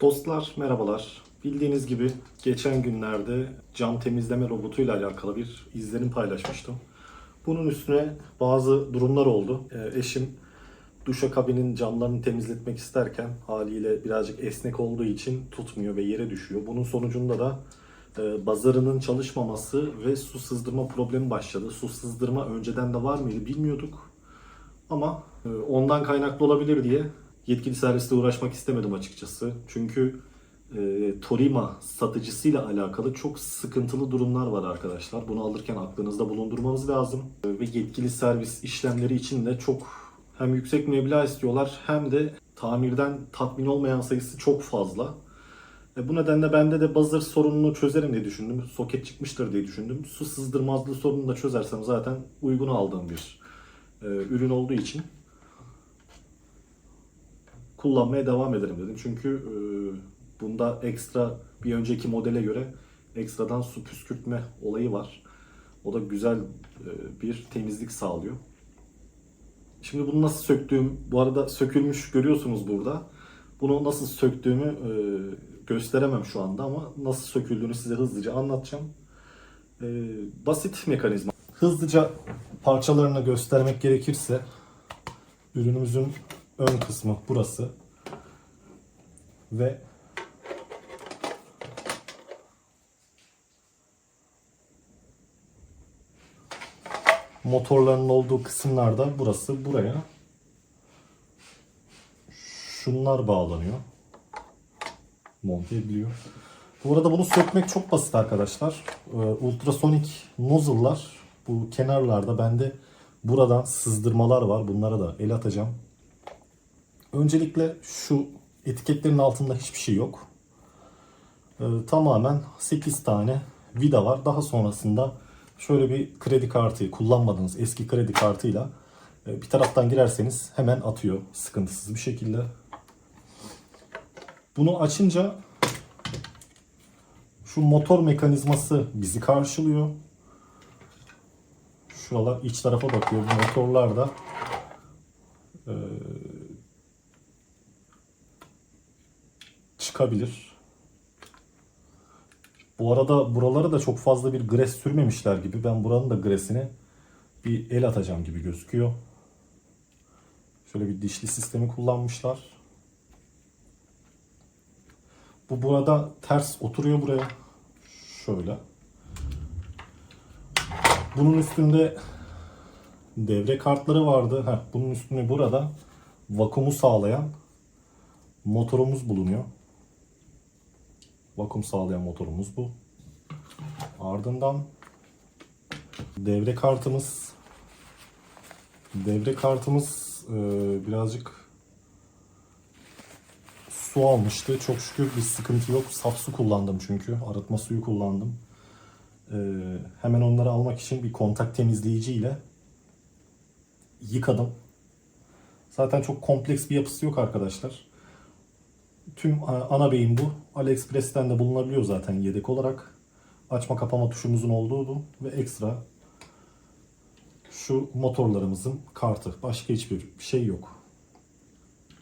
Dostlar merhabalar. Bildiğiniz gibi geçen günlerde cam temizleme robotuyla alakalı bir izlenim paylaşmıştım. Bunun üstüne bazı durumlar oldu. Ee, eşim duşakabinin camlarını temizletmek isterken haliyle birazcık esnek olduğu için tutmuyor ve yere düşüyor. Bunun sonucunda da e, bazarının çalışmaması ve su sızdırma problemi başladı. Su sızdırma önceden de var mıydı bilmiyorduk. Ama e, ondan kaynaklı olabilir diye yetkili servisle uğraşmak istemedim açıkçası. Çünkü e, Torima satıcısıyla alakalı çok sıkıntılı durumlar var arkadaşlar. Bunu alırken aklınızda bulundurmanız lazım. E, ve yetkili servis işlemleri için de çok hem yüksek meblağ istiyorlar hem de tamirden tatmin olmayan sayısı çok fazla. E, bu nedenle bende de buzzer sorununu çözerim diye düşündüm. Soket çıkmıştır diye düşündüm. Su sızdırmazlığı sorununu da çözersem zaten uygun aldığım bir e, ürün olduğu için kullanmaya devam ederim dedim. Çünkü e, bunda ekstra bir önceki modele göre ekstradan su püskürtme olayı var. O da güzel e, bir temizlik sağlıyor. Şimdi bunu nasıl söktüğüm, bu arada sökülmüş görüyorsunuz burada. Bunu nasıl söktüğümü e, gösteremem şu anda ama nasıl söküldüğünü size hızlıca anlatacağım. E, basit mekanizma. Hızlıca parçalarını göstermek gerekirse ürünümüzün ön kısmı burası ve motorların olduğu kısımlarda burası buraya şunlar bağlanıyor monte ediliyor. Bu arada bunu sökmek çok basit arkadaşlar. Ee, ultrasonik nozzle'lar bu kenarlarda bende buradan sızdırmalar var. Bunlara da el atacağım. Öncelikle şu etiketlerin altında hiçbir şey yok. Ee, tamamen 8 tane vida var. Daha sonrasında şöyle bir kredi kartı kullanmadığınız eski kredi kartıyla e, bir taraftan girerseniz hemen atıyor sıkıntısız bir şekilde. Bunu açınca şu motor mekanizması bizi karşılıyor. Şuralar iç tarafa bakıyor. Bu motorlar da e, çıkabilir. Bu arada buralara da çok fazla bir gres sürmemişler gibi. Ben buranın da gresini bir el atacağım gibi gözüküyor. Şöyle bir dişli sistemi kullanmışlar. Bu burada ters oturuyor buraya. Şöyle. Bunun üstünde devre kartları vardı. Heh, bunun üstünde burada vakumu sağlayan motorumuz bulunuyor. Vakum sağlayan motorumuz bu. Ardından devre kartımız devre kartımız e, birazcık su almıştı. Çok şükür bir sıkıntı yok. Saf su kullandım çünkü. Arıtma suyu kullandım. E, hemen onları almak için bir kontak temizleyici ile yıkadım. Zaten çok kompleks bir yapısı yok arkadaşlar. Tüm ana beyin bu. AliExpress'ten de bulunabiliyor zaten yedek olarak. Açma kapama tuşumuzun olduğu bu ve ekstra şu motorlarımızın kartı. Başka hiçbir şey yok.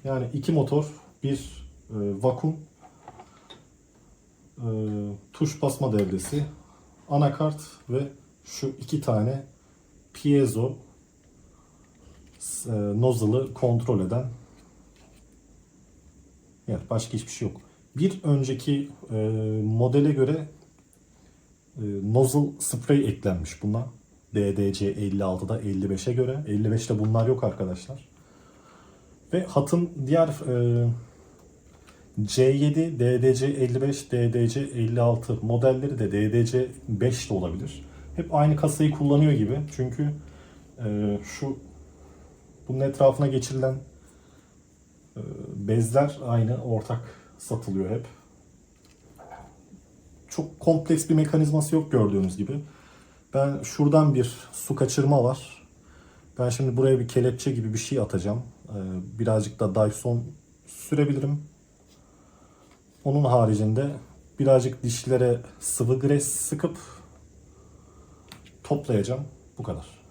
Yani iki motor, bir e, vakum, e, tuş basma devresi, anakart ve şu iki tane piezo e, nozzle'ı kontrol eden yani başka hiçbir şey yok. Bir önceki e, modele göre e, nozzle spray eklenmiş buna. DDC 56'da 55'e göre. 55'te bunlar yok arkadaşlar. Ve hatın diğer e, C7, DDC 55, DDC 56 modelleri de DDC 5 de olabilir. Hep aynı kasayı kullanıyor gibi. Çünkü e, şu bunun etrafına geçirilen bezler aynı ortak satılıyor hep. Çok kompleks bir mekanizması yok gördüğünüz gibi. Ben şuradan bir su kaçırma var. Ben şimdi buraya bir kelepçe gibi bir şey atacağım. Ee, birazcık da Dyson sürebilirim. Onun haricinde birazcık dişlere sıvı gres sıkıp toplayacağım. Bu kadar.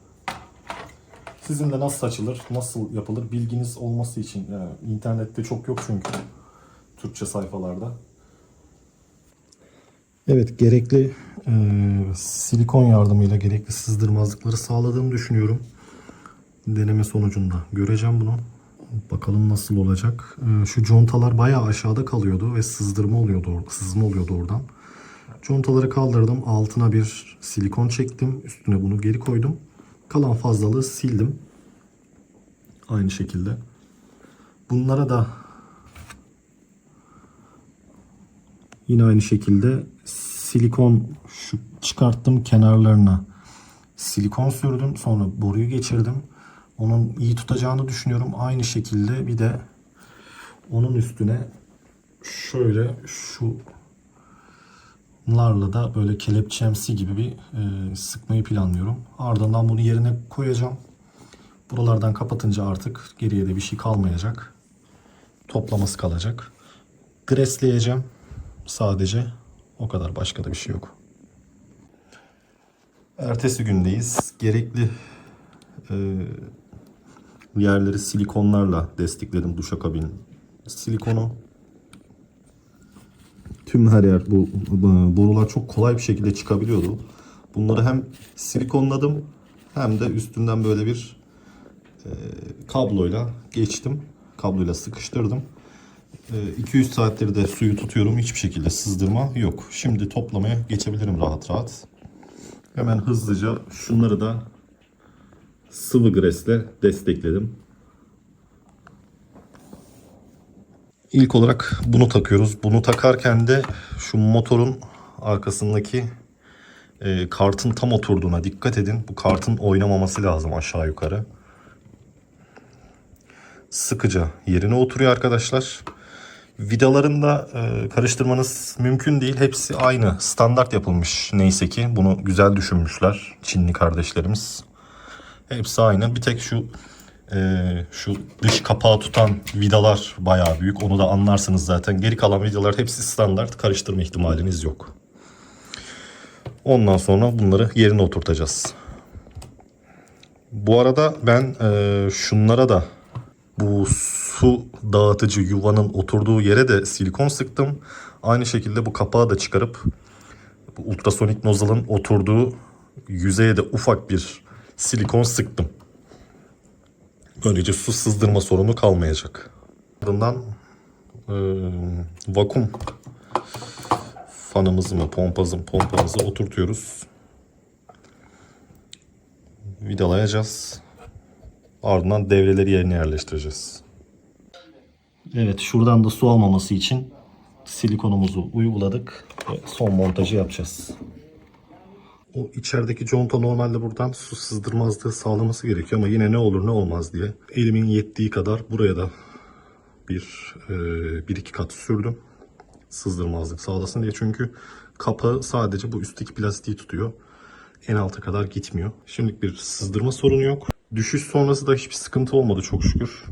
Sizin de nasıl açılır, nasıl yapılır bilginiz olması için. Yani internette çok yok çünkü. Türkçe sayfalarda. Evet gerekli e, silikon yardımıyla gerekli sızdırmazlıkları sağladığımı düşünüyorum. Deneme sonucunda göreceğim bunu. Bakalım nasıl olacak. E, şu contalar bayağı aşağıda kalıyordu ve sızdırma oluyordu, or- sızma oluyordu oradan. Contaları kaldırdım. Altına bir silikon çektim. Üstüne bunu geri koydum. Kalan fazlalığı sildim. Aynı şekilde. Bunlara da yine aynı şekilde silikon şu çıkarttım kenarlarına silikon sürdüm. Sonra boruyu geçirdim. Onun iyi tutacağını düşünüyorum. Aynı şekilde bir de onun üstüne şöyle şu Bunlarla da böyle kelepçemsi gibi bir e, sıkmayı planlıyorum. Ardından bunu yerine koyacağım. Buralardan kapatınca artık geriye de bir şey kalmayacak. Toplaması kalacak. Gresleyeceğim sadece. O kadar başka da bir şey yok. Ertesi gündeyiz. Gerekli e, yerleri silikonlarla destekledim duşakabin silikonu. Tüm her yer bu, borular çok kolay bir şekilde çıkabiliyordu. Bunları hem silikonladım hem de üstünden böyle bir e, kabloyla geçtim. Kabloyla sıkıştırdım. E, 200 saattir de suyu tutuyorum. Hiçbir şekilde sızdırma yok. Şimdi toplamaya geçebilirim rahat rahat. Hemen hızlıca şunları da sıvı gresle destekledim. İlk olarak bunu takıyoruz. Bunu takarken de şu motorun arkasındaki e, kartın tam oturduğuna dikkat edin. Bu kartın oynamaması lazım aşağı yukarı. Sıkıca yerine oturuyor arkadaşlar. Vidalarında e, karıştırmanız mümkün değil. Hepsi aynı. Standart yapılmış neyse ki. Bunu güzel düşünmüşler Çinli kardeşlerimiz. Hepsi aynı. Bir tek şu ee, şu dış kapağı tutan vidalar bayağı büyük. Onu da anlarsınız zaten. Geri kalan vidalar hepsi standart. Karıştırma ihtimaliniz yok. Ondan sonra bunları yerine oturtacağız. Bu arada ben e, şunlara da bu su dağıtıcı yuvanın oturduğu yere de silikon sıktım. Aynı şekilde bu kapağı da çıkarıp bu ultrasonik nozzle'ın oturduğu yüzeye de ufak bir silikon sıktım. Böylece su sızdırma sorunu kalmayacak. Ardından e, vakum fanımızı mı pompazın pompamızı oturtuyoruz. Vidalayacağız. Ardından devreleri yerine yerleştireceğiz. Evet şuradan da su almaması için silikonumuzu uyguladık ve son montajı yapacağız. O içerideki conta normalde buradan su sızdırmazlığı sağlaması gerekiyor ama yine ne olur ne olmaz diye elimin yettiği kadar buraya da bir, e, bir iki kat sürdüm. Sızdırmazlık sağlasın diye çünkü kapağı sadece bu üstteki plastiği tutuyor. En alta kadar gitmiyor. Şimdilik bir sızdırma sorunu yok. Düşüş sonrası da hiçbir sıkıntı olmadı çok şükür.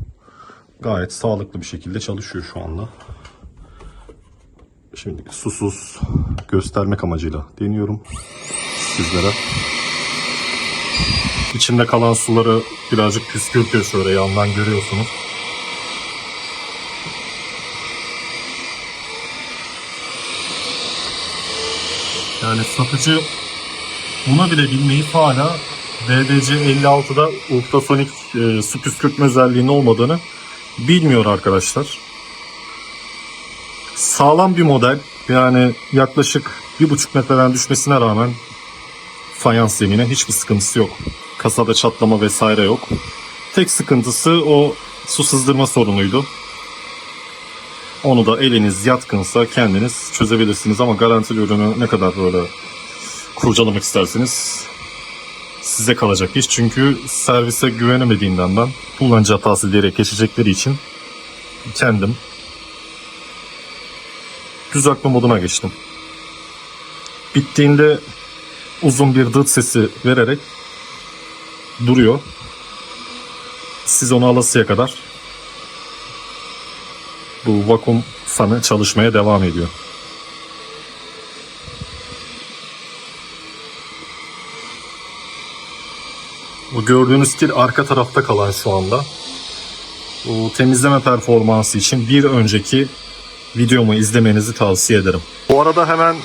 Gayet sağlıklı bir şekilde çalışıyor şu anda. Şimdi susuz göstermek amacıyla deniyorum sizlere. İçinde kalan suları birazcık püskürtüyor şöyle yandan görüyorsunuz. Yani satıcı buna bile bilmeyip hala VDC 56'da ultrasonik e, su püskürtme özelliğinin olmadığını bilmiyor arkadaşlar. Sağlam bir model. Yani yaklaşık bir buçuk metreden düşmesine rağmen fayans zemine hiçbir sıkıntısı yok. Kasada çatlama vesaire yok. Tek sıkıntısı o su sızdırma sorunuydu. Onu da eliniz yatkınsa kendiniz çözebilirsiniz ama garantili ürünü ne kadar böyle kurcalamak isterseniz size kalacak iş. Çünkü servise güvenemediğinden ben kullanıcı hatası diyerek geçecekleri için kendim düzeltme moduna geçtim. Bittiğinde uzun bir dıt sesi vererek duruyor. Siz onu alasıya kadar bu vakum fanı çalışmaya devam ediyor. Bu gördüğünüz stil arka tarafta kalan şu anda. Bu temizleme performansı için bir önceki videomu izlemenizi tavsiye ederim. Bu arada hemen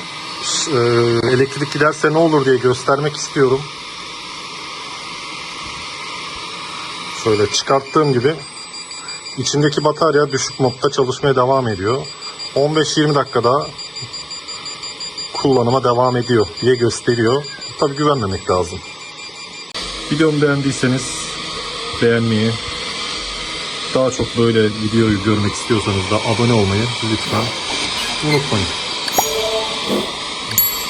e, elektrik giderse ne olur diye göstermek istiyorum. Şöyle çıkarttığım gibi içindeki batarya düşük modda çalışmaya devam ediyor. 15-20 dakikada kullanıma devam ediyor diye gösteriyor. Tabi güvenmemek lazım. Videomu beğendiyseniz beğenmeyi, daha çok böyle videoyu görmek istiyorsanız da abone olmayı lütfen unutmayın.